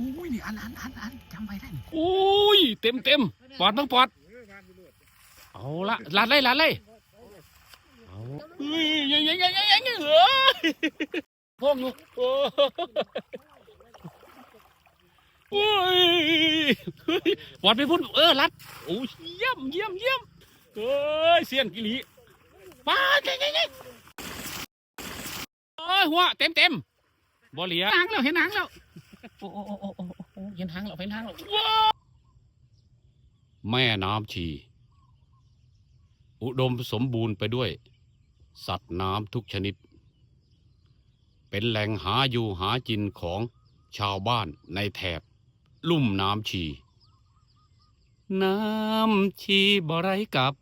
อุ้ยนี่อันอันอันอันจำไว้ได้นี่โอ้ยเต็มเต็มปอดบ้างปอด เอาละลัดเลยลัดเลยเอาเฮ้ยยังยังยังยังยังยังเอ้ยพวกอยู่โอ้โอ้ยเฮ้ยปอดไปพุ่นเออลัดโอ้ยเยี่ยมเยี่ยมเยี่ยมเอ้ยเสียนกิลีป้าเก่งเก่งเก่งเอ้ยหัวเต็มเต็มบ่เหลียหางแล้วเห็นหางแล้ว โอ้โอ้โอ้โอ้โอ้เห็นหางแล้วเห็นหางแล้วว้าวแม่น้ำชี อุดมสมบูรณ์ไปด้วย สัตว์น้ำทุกชนิด เป็นแหล่งหาอยู่หากินของชาวบ้านในแถบ ลุ่มน้ำชี น้ำชีบ่ไรกับ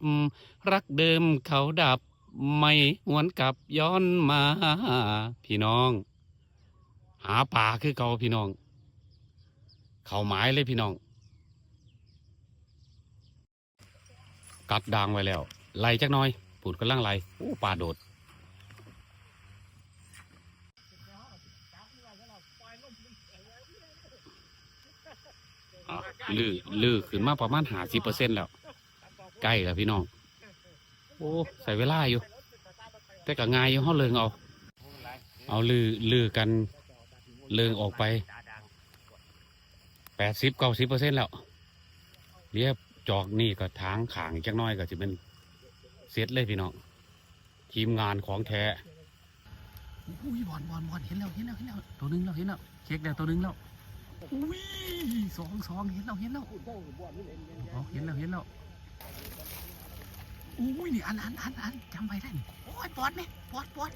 รักเดิมเขาดับ ไม่หวนกลับย้อนมา พี่น้อง หาป่าคือเก่าพี่น้อง เขาหมายเลยพี่น้อง กัดดางไว้แล้วไล่จักน้อยปูดกำลังไล่โอ้ปลาโดดลือลือขึ้นมาประมาณหาสิเปอร์เซ็นต์แล้วใกล้แล้วพี่น้อง โอ้ใส่เวลาอยู่ แต่ก็ง่ายอยู่ห้อเลิงเอา เอาลือลือกัน เลิงออกไปแปดสิบเก้าสิบเปอร์เซ็นต์แล้วเรียบจอกนี่ก็ทางขางจักน้อยก็จะเป็นเซตเลยพี่น้องทีมงานของแท้อุ้ยบอลบอลบอลเห็นแล้วเห็นแล้วเห็นแล้วตัวหนึงแล้วเห็นแล้วเช็คแล้วตัวหนึงแล้วอุ้ยสองสองเห็นแล้วเห็นแล้วเห็นแล้วเห็นแล้วอุ้ยนี่อันอันอันอันจำไว้ได้นี่โอ้ยปอดไหมปอดปอด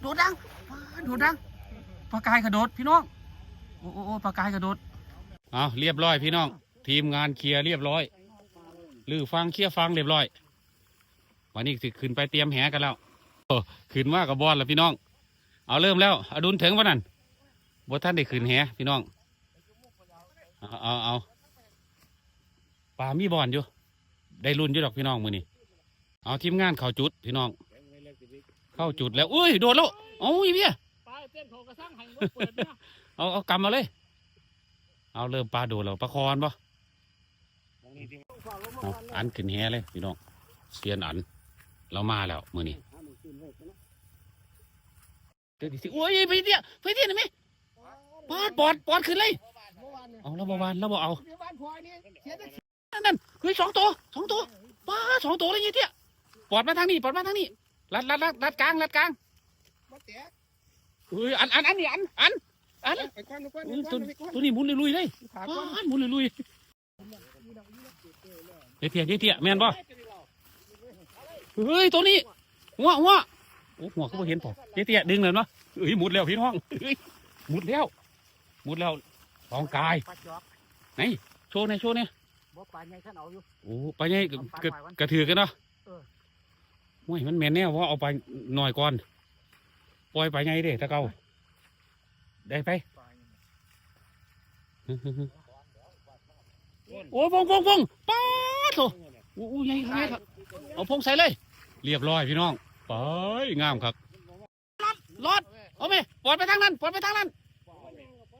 โดดดังโดดดัง ปลากายกระโดดพี่น้องโอ้โอ้ปลากายกระโดดเอาเรียบร้อยพี่น้อง ทีมงานเคลียร์เรียบร้อยลือฟังเคลียร์ฟังเรียบร้อย วันนี้สิขึ้นไปเตรียมแหกันแล้วโอ้ขึ้นว่ากับบอลแล้วพี่น้อง เอาเริ่มแล้วอดุลถึงวันนั้นบ่ท่านได้ขึ้นแหพี่น้องเอาเอาเอาป่ามีบอลอยู่ได้รุ่นอยู่ดอกพี่น้องมือนี่เอาทีมงานเข้าจุดพี่น้อง เข้าจุดแล้วอุ้ยโดดแล้วโอ้ยเพี่ย ต้นเขากระซังให้บ่เปิดเนี่ยเอาเอากำมาเลย เอาเริ่มปลาโดดแล้วปลาคอนปะเอาอันขึ้นแฮเลยพี่น้องเสียนอัน เรามาแล้วมือนี้เดี๋ยวดิสิโอ้ยไปเตี้ยไปเตี้ยหน่อยไหมปอดปอดปอดขึ้นเลย เอาเราบวานเราบเอาเดี๋ยวบ้านพลอยนี่เสียแต่นั่นนั่นเฮ้ยสองตัวสองตัวป้าสองตัวเลยยี่เตี้ยปอดมาทางนี้ปอดมาทางนี้ลัดลัดลัดลัดกลางลัดกลาง บ่แตกเฮ้ยอันอันอันนี่อันอันอันไปก่อนไปก่อนอุ้ยไปตัวก่อนไปก่อนตัวนี้หมุนลุยๆเลยขาป้ก่อนาดหมุนลุยๆเฮ้ยเตี้ยเฮ้ยเตี้ยแม่นป่ะเฮ้ยตัวนี้หัวหัวโอ้หัวเขาบ่เห็นป่ะเตี้ยเตี้ยดึงเลยเนาะเอ้ยหมุดแล้วพี่น้องเอ้ยหมุดแล้วหมุดแล้วทองกายปลาจอกโชว์หน่อยโชว์หน่อยบ่ปลาใหญ่ท่านเอาอยู่โอ้ไปไงกกระกระถือกันเนาะเออโอ้ยมันแม่นแน่ว่าเอาไปหน่อยก่อน ปล่อยไปไงเด้ตะเกาได้ไปปลาใหญ่โอ้ยพงพงพงป้าดโถโอ้ยใหญ่ขนาดนี้ครับเอาพงใส่เลย เรียบร้อยพี่น้องไปงามครับรอดเอาไหมปลอดไปทางนั้นปลอดไปทางนั้น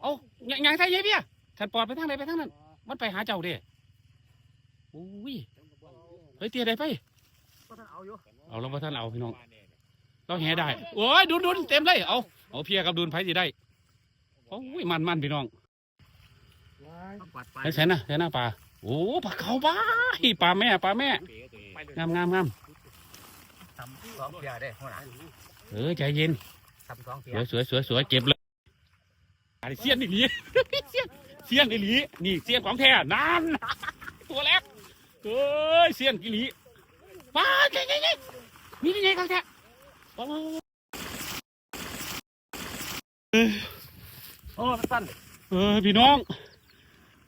เอาอย่างอย่างไทยยัยเบี้ยฉันปลอดไปทางไหนไปทางนั้น มันไปหาเจ้าเด้โอ้ยเฮ้ยเตี้ยได้ไปบ่ท่านเอาอยู่เอาลงมาท่านเอาพี่น้อง เราแห่ได้โอ้ยดุนดุนเต็มเลยเอาเอาเพียกับดุนไผสิได้โอ้ยมันมันพี่น้องต้องปัดไปไอ้แสนนะแสนนะปลาโอ้ปลาเขาบ้าปลาแม่ปลาแม่งามงามงามทำสองเพียได้หัวหน้าเออใจเย็นทำสองเพีสยวยสวยสวยสวยเก็บเลยอันนี้เสี้ยนอีหลีเสี้ยนเสี้ยนอีหลีนี่เสี้ยนของแท้นั่นตัวแรกเอ้ยเสี้ยนอีหลีปลาเก่งเก่งเก่งมีนี่ไงครับแท้ โอ้โอ้สั้นเออพี่น้อง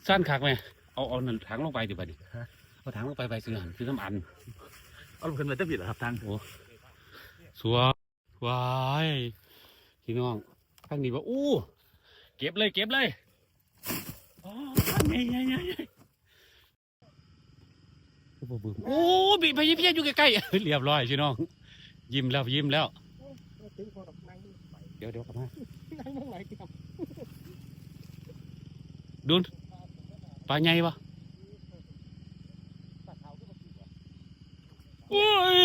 สั้นคักไหมเอาเอานั่นถังลงไปดิบัดดิเอาถังลงไปไปซื้อหันซื้อน้ำอันเอาลงขึ้นมาจะผิดเหรอครับทางสัววายพี่น้องข้างนี้ว่าอู้เก็บเลยเก็บเลยโอ้ยไงไงไงโอ้บีไปยิ้มอยู่ใกล้ๆเรียบร้อยพี่น้อง ยิ้มแล้วยิ้มแล้ว ถึงพอดอกนั่งเดี๋ยวเดี๋ยวกลับมานั่งนั่งไหลกับดุนปลาใหญ่ปะโอ้ย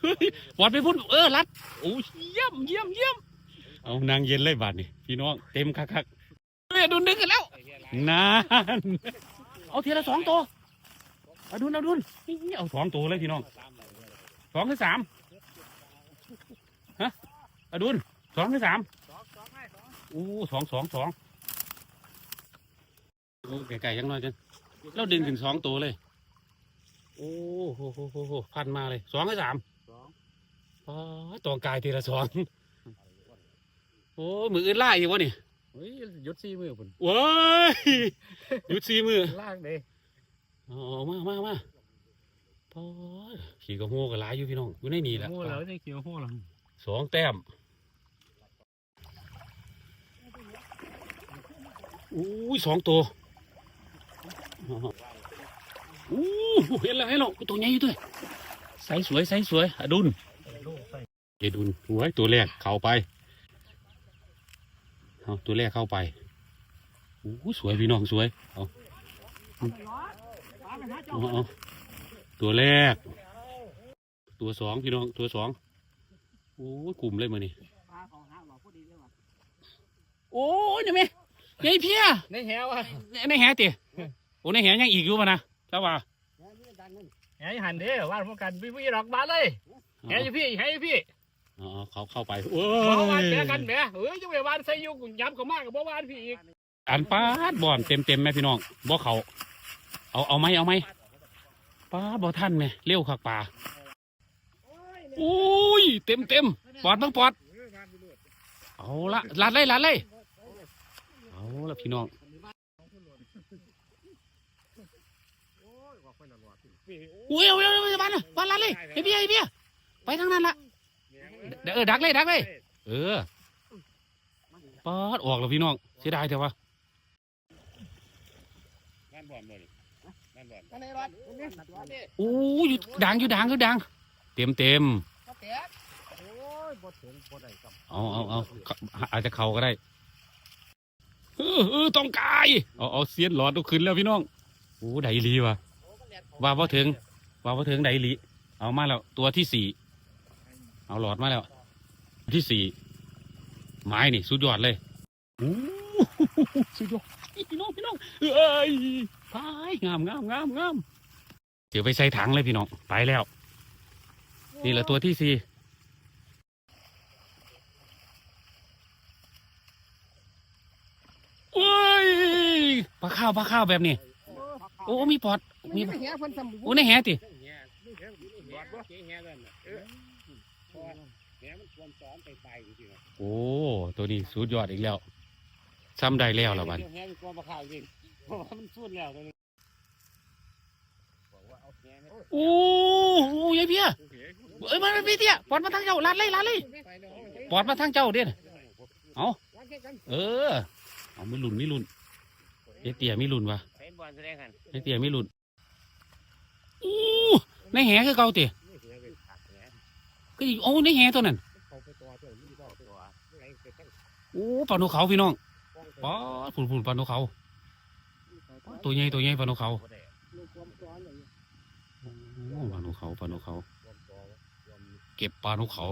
เฮ้ยปอดไปพุ่นเออรัดโอ้ยเยี่ยมเยี่ยมเยี่ยมเอานางเย็นเลยบาดนี่พี่น้องเต็มคักคักๆเฮ้ยดุนดึงกันแล้วนานเอาทีละสองตัวเอาดุนเอาดุนนี่เอาสองตัวเลยพี่น้องสองหรือสาม ฮะเอาดุนสองหรือสามโอ้สองสองสองโอ้ไก่ๆยังน้อยจังเราดึงถึงสองตัวเลย โอ้โหโหโหโหพันมาเลยสองหรือสามอ๋อตัวกายทีละสองโอ้มืออื่นไล่อยู่วะนี่เฮ้ยยุดซี่มือผมเว้ยหยุดสี่มือลากเลยเอ๋อมามามาพอ ขี่กระโหกับหลายอยู่พี่น้องอยู่ในนี่แหละโม่แล้วจะเกี่ยวโม่แล้วสองแต้มอู้ยสองตัวอู้เห็นแล้วเห็นแล้วตัวใหญ่อยู่ด้วยใสสวยใสสวยอดุลเอดุลหัวตัวแรกเข้าไปเอาตัวแรกเข้าไปอู้สวยพี่น้องสวยเอาเอาเอา ตัวแรก ตัวสองพี่น้องตัวสองโอ้ยกลุ่มเลยมือนี่โอ้ยนี่แม่ใหญ่เพี้ยในแหวอะในแหติโอ้ในแหยังอีกอยู่ปะนะเจ้าว่าแหหันเด้อว่าพวกกันพี่พี่ดอกบานเลยแหอยู่พี่แหอยู่พี่อ๋อเขาเข้าไปโอ้บ่วานยแหกันแหมเอ้ยจังไปวานใส่ยุกย้ำเขามากกับบ่วานพี่อีกอันปาดบอนเต็มเต็มๆแม่พี่น้องบ่เขาเอาเอาไหมเอาไหม ปาบ่ท่านแม่เร็วคักป่าโอ้ย เต็มเต็มปอดต้องปอด เอาละลัดเลยลัดเลยเอาละพี่น้องอุ้ยเอาเอาเอาเอาบ้านน่ะบ้านลัดเลยไอ้เบี้ยไอ้เบี้ยไปทางนั้นละเออดักเลยดักเลยเออปอดออกแล้วพี่น้องเสียดายแต่ว่าโอ้ย โอ้ยู่ดังอยู่ดังอยู่ดัง เต็มเต็มเอาเอาเอาอาจจะเข่าก็ได้เออเออต้องกายเอาเอาเสียนหลอดต้องขึ้นแล้วพี่น้องโอ้ไดรีว่ะว่าพอถึง ว่าพอถึงไดรีเอามาแล้วตัวที่สี่เอาหลอดมาแล้ว ที่สี่ไม้นี่สุดยอดเลยโอ้สุดยอดพี่น้องพี่น้องเอ้ย ไปงามงามงามงามเดี๋ยวไปใส่ถังเลยพี่น้องไปแล้ว นี่แหละตัวที่สี่โอ้ยปลาข้าวปลาข้าวแบบนี้ โอ้มีปอดมีแหเพิ่นทำโอ้ในแหติโอ้ตัวนี้สุดยอดอีกแล้วซ้ำได้แล้วละบัน แหมีกองปลาขาวจริงเพราะว่ามันสุดแล้วตัวนี้โอ้โหยายเพียเอ้ยมาพี่เตี้ยปอดมาทางเจ้าลาดเลยลาดเลยปอดมาทางเจ้าเด่นเอาเออเอาไม่หลุนไม่หลุนยายเตี้ยไม่หลุนวะใช้บอลแสดงกันยายเตี้ยไม่หลุนอู้ในแหคือเก่าเตี้ยก็อีกโอ้ในแหตัวนั้นโอ้ปลาโนเขาพี่น้องปอดผุนผุนปลาโนเขา ตัวใหญ่ตัวใหญ่ปลาโนเขาโอ้ปลาโนเขาปลาโนเขา เก็บปลาโนเขา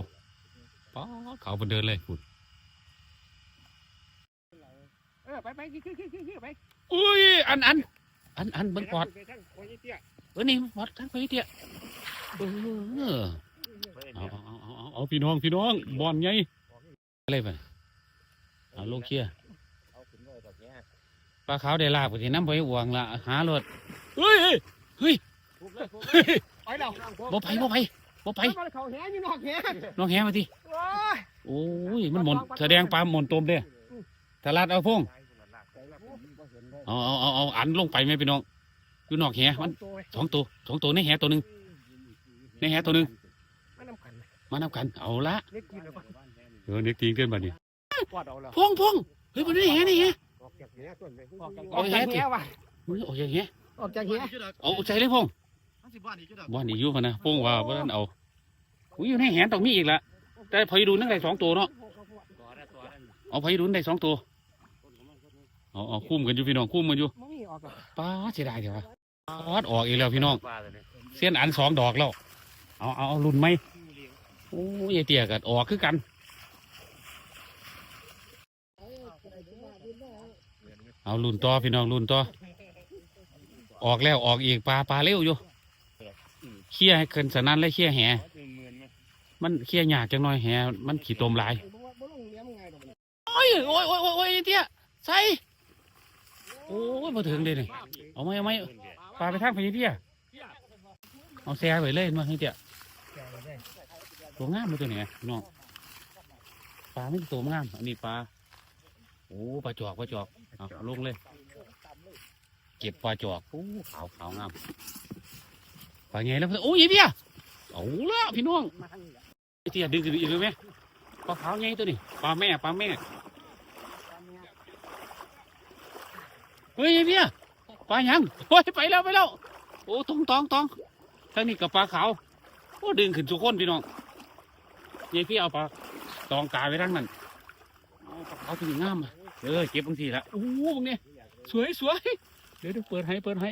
ปลาเขาเป็นเดินเลยผุนเออไปไปขึ้นขึ้นขึ้นขึ้นไปอุ้ยอันอันอันอันเบิ้งปอดไปทางโอ้ยเตี้ยเออนี่ปอดทั้งไปเตี้ยเออเอาเอาเอาเอาเอาเอาพี่น้องพี่น้องบอลไงอะไรไปเอาลูกเชียร์ เอาขึ้นเลยดอกเนี้ย ปลาขาวได้ลาบก็สิน้ำไปหวงละหารถเฮ้ยเฮ้ยทุบเลยทุบเฮ้ยไปแล้วบ่ไปบ่ไปบ่ไปมันเขาแหอยู่นอกแหน้องแหมาทีโอ้ยโอ้ยมันหมนแสดงปลาหมนตมเด้ตลาดเอาพงเอาเอาเอาเอาอันลงไปไหมพี่น้องอยู่นอกแหมันสองตัวสองตัวในแหตัวหนึ่งในแหตัวหนึ่งไม่นำกันมานำกันเอาละเล็กกินแล้วก็เออเน็กตีเกินบัดนี้ปอดเอาแล้วพงพงเฮ้ยมันในแหนี่แห ออกจากแหต้นเลยออกจากออกจากแหว่ะเฮ้ยโอ้ยอย่างแหออกจากแหเอาใจเลยพงบ้านนี้อยู่พะนะพงว่าบ่ทันเอาอุ้ยอยู่ในแหต้องมีอีกละแต่พอดูนั่งได้สองตัวเนาะเอาพอดูได้สองตัวเอาเอาคุ้มกันอยู่พี่น้องคุ้มกันอยู่มันมีออกกับป้าดเสียดายเดี๋ยววะป้าดออกอีกแล้วพี่น้องปลาตัวนี้เส้นอันสองดอกแล้วเอาเอาเอารุ่นไหมโอ้ยไอ้เตี้ยกัดออกคือกัน เอารุ่นต่อพี่น้องรุ่นต่อออกแล้วออกอีกปลาปลาเร็วอยู่เคี่ยให้เกินสนั้นเลยเคี่ยแหมันเคี่ยหยากจังหน่อยแหมันขี่ตมหลายโอ้ยโอ้ยโอ้ยโอ้ยเตี้ยใส่โอ้ยมาถึงเลยนี่เอาไหมเอาไหมปลาไปทางพญเตี้ยเอาแซ่ไปเลยมาให้เตี้ยตัวงามมาตัวไหนน้องปลาไม่ตัวงามอันนี้ปลาโอ้ปลาจอกปลาจอก เอาเอาลงเลย เก็บปลาจอกโอ้ขาวขาวงามปลาไงแล้วโอ้ยไอ้เตี้ยเอาละพี่น้องไอ้เตี้ยดึงขึ้นอีกเลยไหมปลาขาวไงตัวนี้ปลาแม่ปลาแม่เฮ้ยเนี่ยปลายังโอ้ยไปแล้วไปแล้วโอ้ตองตองตองทางนี้กับปลาขาวโอ้ดึงขึ้นทุกคนพี่น้องยายพี่เอาปลาตองกายไว้ทั้งนั้นปลาขาวตัวนี้งามอะ เออเก็บบางทีละโอ้โหบางเนี่ยสวยสวยเดี๋ยวเดี๋ยวเปิดให้เปิดให้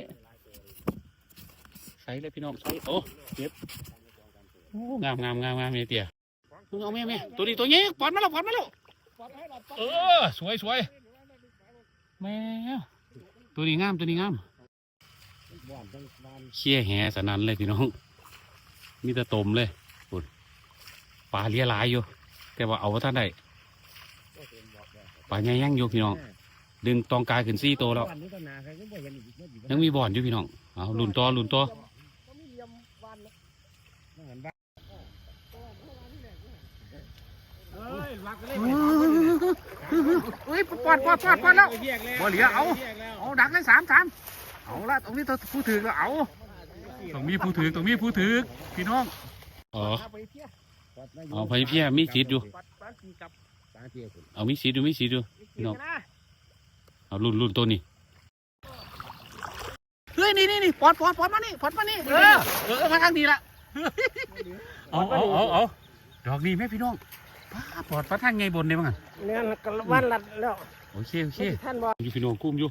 ใส่เลยพี่น้องใส่โอ้เก็บโอ้งามงามงามงามเนี่ยเตี๋ยมึงเอาแม่แม่ตัวนี้ตัวนี้ปอดมาแล้วปอดมาแล้วเออสวยสวยแมวตัวนี้งามตัวนี้งามเชี่ยแหสนันเลยพี่น้อง มีแต่ตมเลยปุ่นปลาเลี้ยหลายอยู่ แต่ว่าเอาว่าท่านได้ ปลาใหญ่ยังอยู่พี่น้อง ดึงตองกายขึ้นซี่โตวแล้ว ยังมีบ่อนอยู่พี่น้องเอาลุ่นต่อลุ่นต่อเอ้ยรักกันเลยเฮ้ยปอดปอดปอดปอดแล้วบ่เหลือเอาเอาดักเลยสามสามเอาละตรงนี้ตัวผู้ถือก็เอาตรงมีผู้ถือตรงมีผู้ถือพี่น้องเออเอาไปเพี้ยมีสีดอยู่ เอามีสีดอยู่มีสีดอยู่พี่น้องเอาลุ่นลุ่นตัวนี้เฮ้ยนี่นี่นี่ปอดปอดปอดมานี่ปอดมานี่เออเออมาทางนี้ละเอาเอาเอาเอาดอกนี้ไหมพี่น้องป้าปอดปลาทางไงบนได้บ้างอะเนี่ยกระวันลัดแล้วโอเคโอเคท่านบอกอยู่พี่น้องกุ้มอยู่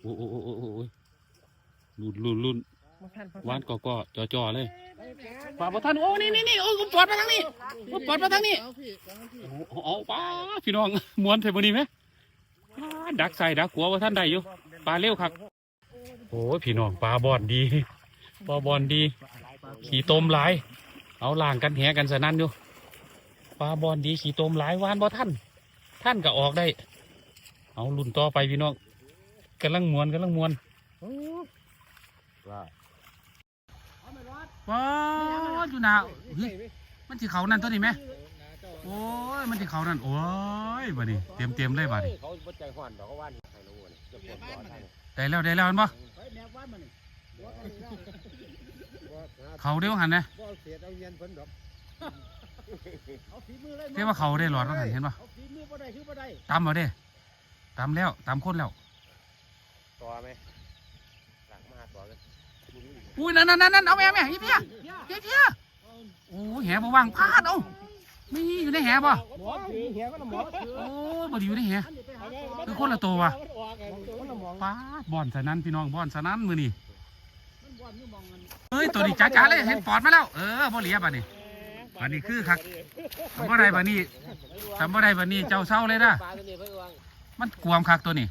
โอ้โอ้โอ้โอ้โอ้โอ้ยลุ่นลุ่นลุ่นห วานก่อก่อจ่อจ่อเลยปลาปลาท่านโอ้นี่นี่นี่โอ้ยปอดมาทางนี้โอ้ยปอดมาทางนี้โอ้โอ้ป้าพี่น้องม้วนใส่บนนี้ไหมปลาดักใส่ดักหัวว่าท่านใดอยู่ปลาเร็วครับโอ้ยพี่น้องปลาบอนดีปลาบอนดี ขี่ต้มหลาย เอาล่างกันแหกันสนั่นอยู่ปลาบอนดีขี่ต้มหลายวานบ่ท่านท่านก็ออกได้ เอาลุ่นต่อไปพี่น้องกำลังมวนกำลังมวน ปอดอยู่หนาเฮ้ยมันที่เขานั่นตัวนี้ไหมโอ้ยมันที่เขานั่นโอ้ยบัดนี้เต็มเต็มเลยบัดนี้เขาใจห่อนดอกว่านไห้รู้นี่จะปวดบ่อท่านได้แล้วได้แล้วมันบ่เขาเดียวหันนะเสียเอาเงินเพิ่นดอกเอาฝีมือเลยเรียกว่าเขาได้หลอดว่าหันเห็นปะเอาฝีมือบ่ได้คือบ่ได้ตามมาเด้ตามแล้วตามคนแล้วต่อไหมหลังมาต่อกัน อุ้ยนั่นนั่นนั่นเอาแม่แม่ยี่เพียยี่เพียโอ้แหบ่ว่างพลาดเอามีอยู่ในแหบ่หมอถือเหี้ยก็หมอถือโอ้บ่ด้อยู่ในแหคือคนละตัวว่ะป้าดบอนสนั้นพี่น้องบอนสนั้นมือนี่เฮ้ยตัวนี้จ้าจ้าเลยเห็นปอดมาแล้วเออบ่เหลียบัดนี้บัดนี้คือคักทำบ่ได้บัดนี้ทำบ่ได้บัดนี้เจ้าเศร้าเลยนะปลาตัวนี้เพิ่นวางมันกวมคักตัวนี้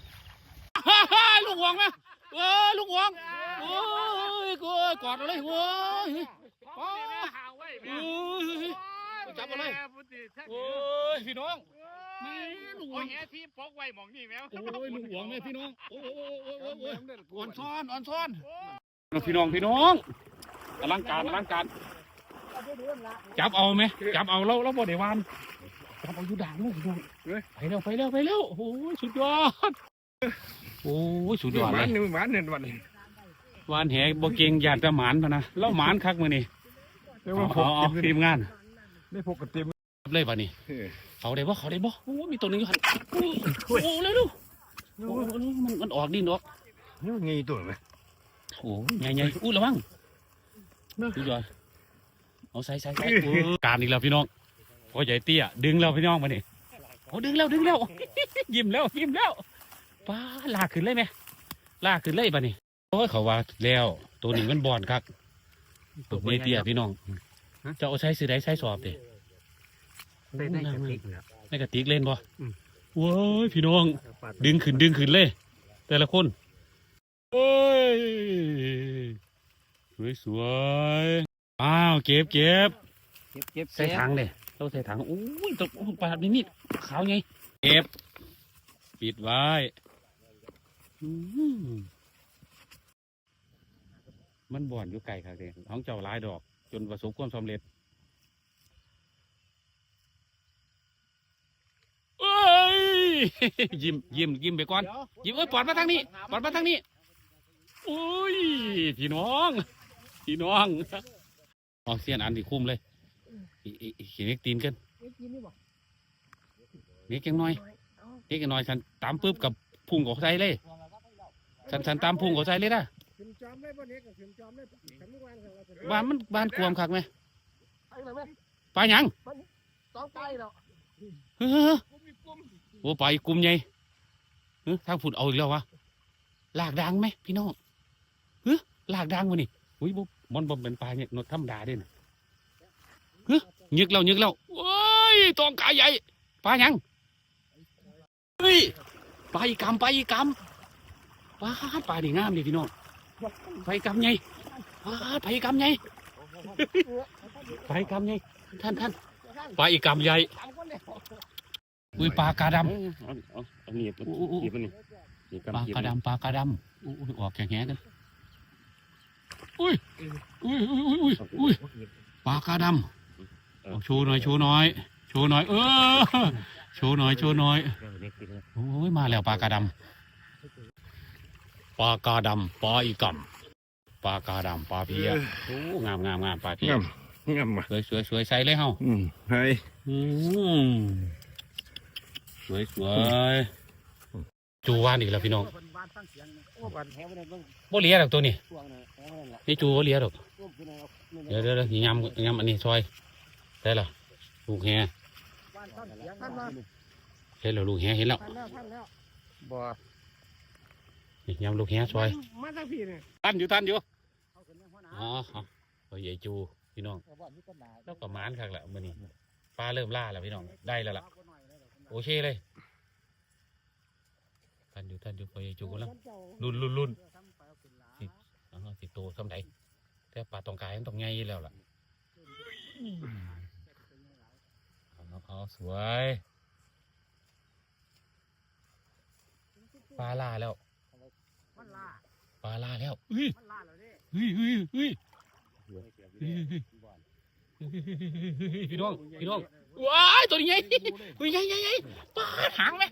ลูกหวงไหมโอ้ลูกหวงโอ้ ยกูกอดเอาเลยโอ้ยโอ้ยจับเอาเลยโอ้ยพี่น้องแม่ลูกหวโอ้งยที่ปกไว้หมองนี่แมวโอ้ยลูกหวงแม่พี่น้องโอ้ยโอ้ยโอ้ยโอ้ยโอ้ยอ่อนซ้อนอ่อนซ้อนพี่น้องพี่น้องอลังการอลังการจับเอาไหมจับเอาเราเราบ่ได้วานจับเอาอยู่ด่างลูกพี่น้องไปเร็วไปเร็วไปเร็วโอ้ยสุดยอดโอ้ยสุดยอดเลยหนึ่งหวานหนึ่งวันนี้ วานแหบ่เก่งยานแต่หมานพะนะเล่าหมานคักมือนี่เรียกเอาว่าพกเอาเอาทีมงานได้พกกระเต็มเลยป่ะนี่เขาได้บ่เขาได้บ่โอ้มีตัวหนึงอยู่หันโอ้โอ้เลยดูโอ้มันมันออกดินออกนี่ไงตัวไหมโอ้ใหญ่ใหญ่อู้ระวังสุดยอดเอาใส่ใส่ใส่โอ้การอีกแล้วพี่น้องพอใหญ่เตี้ยดึงแล้วพี่น้องมานี่โอ้ดึงแล้วดึงแล้วยิ้มแล้วยิ้มแล้วป้าลากขึ้นเลยไหมลากขึ้นเลยปะนี่ โอ้ยเขาว่าแล้ว ตัวนี้มันบอนครับตัวนี้เตี้ยพี่น้องจะเอาใช้ซื้อได้ใช้สอบเด้ได้ได้กระติกเนี่ยในกระติกเล่นบ่อืมว้ายพี่น้อง ดึงขึ้นดึงขึ้นเลย แต่ละคนโอ้ยสวยสวยๆอ้าวเก็บเก็บเก็บเก็บใส่ถังเลยเราใส่ถังโอ้ยตกปลานี่นี่ขาวไงเก็บ ปิดไว้อื้อหือ มันบ่อนอยู่ไกลครับเองท้องเจ้าหลายดอก จนประสบความสำเร็จเอ้ยยิ้มยิ้มยิ้มไปก่อนยิ้มเอ้ยปอดมาทางนี้ปอดมาทางนี้โอ้ยพี่น้องพี่น้องเอาเสียนอันที่คุ้มเลยอีอีอีขี้เน็กตีนกันเน็กยังน้อยเน็กยังน้อยฉันตามปุ๊บกับพุ่งกับใส่เลยฉันฉันตามพุ่งกับใส่เลยนะ ขึ้นจอมได้บ่เน็กก็ขึ้นจอมได้ขันเมื่อวานเขาว่าจะบ้านมันบ้านกวมคักไหมไปเลยไหมปลาหยังสองไตแล้วเฮ้อโอ้ไปกลุ่มใหญ่เฮ้ยทางผุดเอาอีกแล้ววะลากดังไหมพี่น้องเฮ้ยลากดังวะนี่อุ้ยบ่มันบ่เป็นปลาเนี่ยนดธรรมดาเด้นะเฮ้ยยึกแล้วยึกแล้วโอ้ยตองกายใหญ่ปลาหยังเฮ้ยปลาอีกำปลาอีกำปลาปลาดีงามดิพี่น้อง ปลาอีกำใหญ่ปกำใหญ่ปกำใหญ่ท่านท่านปลาอีกำใหญ่สามคนเลยอุ้ยปลากาดเอาเอาหนีบำอู้อู้อู้หนีบมันนี่ปลากาดำปลากาดำอุ้ยออกแข็งๆกันอุ้ยอุ้ยอุ้ยอุ้ยอุ้ยปลากาดำโชว์หน่อยโชว์หน่อยโชว์หน่อยเออโชว์หน่อยโชว์หน่อยโอ้ยมาแล้วปลากาดำ ปลากาดำปลาอีกำปลากาดำปลาเพียโอ้งามงามงามปลาเพียงามงามว่ะสวยสวยสวยใส่เลยเฮาอืมเฮ้ยอืมสวยสวยจูว่านอีกแล้วพี่น้องบ้านฟังเสียงโอ้บ้านแถวนั้นเบิ่งบ่เหลียดอกตัวนี้ช่วงนั้นแถวนั้นแหละนี่จูบ่เหลียดอกร่วมขึ้นเอาเดี๋ยวเดี๋ยวเดี๋ยวยำยำอันนี้ซอยได้ละลูกแฮบ้านฟังเสียงท่านมาเห็นแล้วลูกแฮเห็นแล้วท่ อีกยำลูกแฮซอยมาทางพี่นี่ยทันอยู่ทันอยู่อ๋อเอาใหญ่จูพี่น้องเอาบ้านที่ต้นหนาแล้วก็มานคักแหละมื้อนี้ปลาเริ่มล่าแล้วพี่น้องได้แล้วล่ะโอเคเลยทันอยู่ทันอยู่พอใหญ่จูกำลังรุ่นรุ่นรุ่นอ๋อสิโตสำใดแต่ปลาตองกายมันต้องใหญ่อยู่แล้วล่ะเอาเอาสวยปลาล่าแล้ว มันล่าปลาล่าแล้วเฮ้ยมันล่าแล้วนี่เฮ้ยเฮ้ยเฮ้ยเฮ้ยพี่น้องพี่น้องว้ายตัวนี้ใหญ่เฮ้ยใหญ่ใหญ่ใหญ่ปลาหางไหม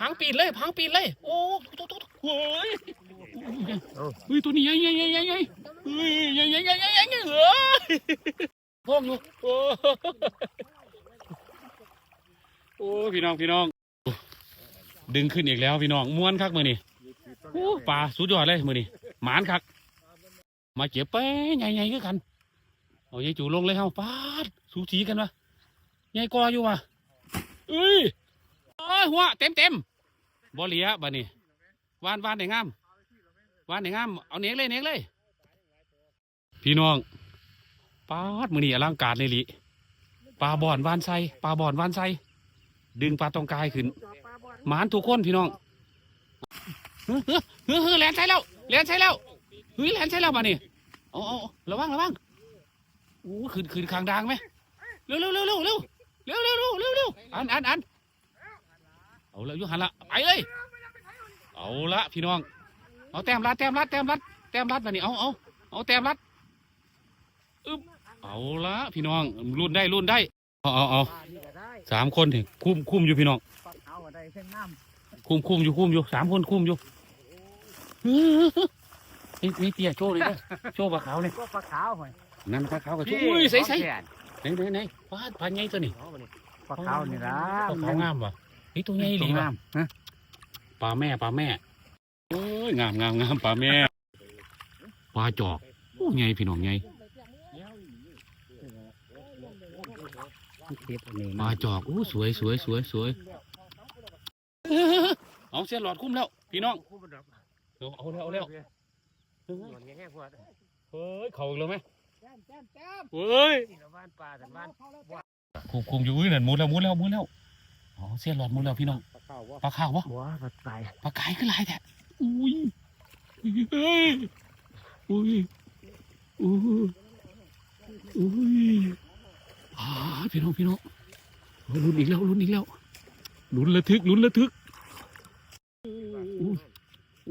หางปีนเลยหางปีนเลย โอ้ตุ๊ตุ๊เฮ้ยเฮ้ยตัวนี้ใหญ่ใหญ่ใหญ่ใหญ่ใหญ่เฮ้ยใหญ่ใหญ่ใหญ่ใหญ่ใหญ่ใหญ่เฮ้ยพองอยู่โอ้โอ้พี่น้องพี่น้อง ดึงขึ้นอีกแล้วพี่น้องม้วนคักมือนี่ โอ้ปลาสุดยอดเลยมือนี่หมานคักมาเจ็บไปใหญ่ๆคือกันเอาใหญ่จู่ลงเลยเฮาปาดสูสีกันวะใหญ่กว่าอยู่วะเอ้ยโอ้ยหัวเต็มเต็มๆบ่เหลียบัดนี้วานวานไหนงามวานไหนงามเอาเน็กเลยเน็กเลย พี่น้องปาดมือนี่อลังการเลยลิปลาบ่อนวานไซปลาบ่อนวานไซดึงปลาตองกายขึ้นหมานทุกคนพี่น้อง เฮ้ยเฮ้ยเฮ้ยเฮ้ยแลนใช่แล้วแลนใช่แล้วเฮ้ยแลนใช่แล้วมานี่เอาเอาเอาระวังระวังโอ้ขึ้นขึ้นคางดังไหมเร็วเร็วเร็วเร็วเร็วเร็วเร็วเร็วเร็วเร็วอันอันอันเอาละยุหันละไปเลยเอาละพี่น้องเอาแต้มรัดแต้มรัดแต้มรัดแต้มรัดมานี่เอาเอาเอาแต้มรัดอึ๊บเอาละพี่น้องรุ่นได้รุ่นได้เอาเอาเอาสามคนถึงคุ้มคุ้มอยู่พี่น้อง ปลาขาวก็ได้เส้นน้คุมคุมอยู่คุมอยู่สามคนคุมอยู่นี่นี่เตี้ยโชว์เลยนะโชว์ปลาขาวเลยำก็ปลาขาวหอยนั่นปลาขาวกับโชว์อุ้ยใส่ใส่ของแขนไหนไหนไหนปลาปลาใหญ่ตัวนี้ปลาขาวนี่ล่ะปลาขาวงามว่ะนี่ตัวใหญ่ดีตัวว่ะงามฮะปลาแม่ปลาแม่โอ้ยงามงามงามปลาแม่ปลาจอกโอ้ใหญ่พี่น้องใหญ่เก็บอันนี้ปลาจอกโอ้สวยสวยสวยสวย เอาเอาเสียหลอดคุ้มแล้ว พี่น้องคู่มันดอกเอาเอาแล้วเอาแล้วหนวดแง่ๆพวดเฮ้ยเขาอีกแล้วไหมแต้มแต้มแต้มเฮ้ยบ้านป่าแต่บ้านคุมคุมอยู่อุ้ยนั่นมุนแล้วมุนแล้วมุนแล้วอ๋อเสียหลอดมุนแล้วพี่น้องปลาข้าววะปลาข้าววะบัวมันตายปลาไก่ขึ้นลายแท้อุ้ยเฮ้ยอุ้ยอุ้ยอุ้ยอ่าพี่น้องพี่น้องลุ้นอีกแล้วลุ้นอีกแล้วลุ้นระทึกลุ้นระทึก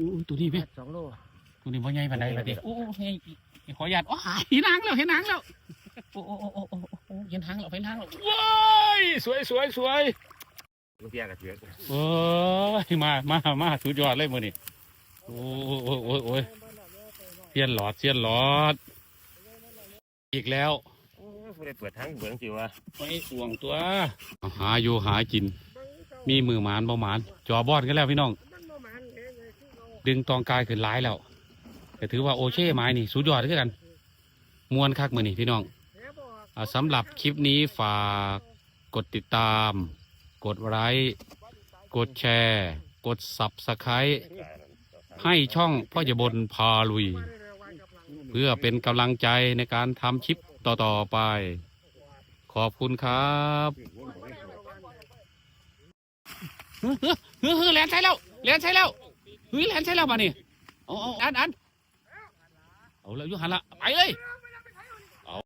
อุ้ยตัวนี้ไหมสองโลตัวนี้ว่าไงปานใดล่ะดิโอ้โหเฮ้ยขออนุญาตโอ้หายเห็นหางแล้วเห็นหางแล้วโอ้โอ้โอ้โอ้โอ้โอ้เห็นหางแล้วเห็นหางแล้วว้ายสวยสวยสวยลูกเพียกับเถือกโอ้ยมามามาสุดยอดเลยมือนี่โอ้โอ้โอ้โอ้ยเสียนหลอดเสียนหลอด อีกแล้วโอ้ยผู้ใดเปิดทั้งเบื้องจิวะไม่ห่วงตัว หาอยู่หากิน มีมือหมานบ่หมานจอบอดกันแล้วพี่น้อง ดึงตองกายขึ้นร้ายแล้วแต่ถือว่าโอเช่ไม้นี่สุดยอดคือกันมวนคักมือนี่พี่น้องอสำหรับคลิปนี้ฝากกดติดตาม กดไลค์กดแชร์ กดสับสไครให้ช่องพ่อจะบนพาลุย เพื่อเป็นกำลังใจในการทำคลิปต่อ ๆ ไป ขอบคุณครับเฮ้ยเฮ้ยเฮ้ยเฮ้ยแลนใช้แล้วแลนใช้แล้วเฮ้ย ฮ้ยแลนใช่แล้วป่ะนี่เอาเอาอันอันเอาแล้วอยุหันละไปเลย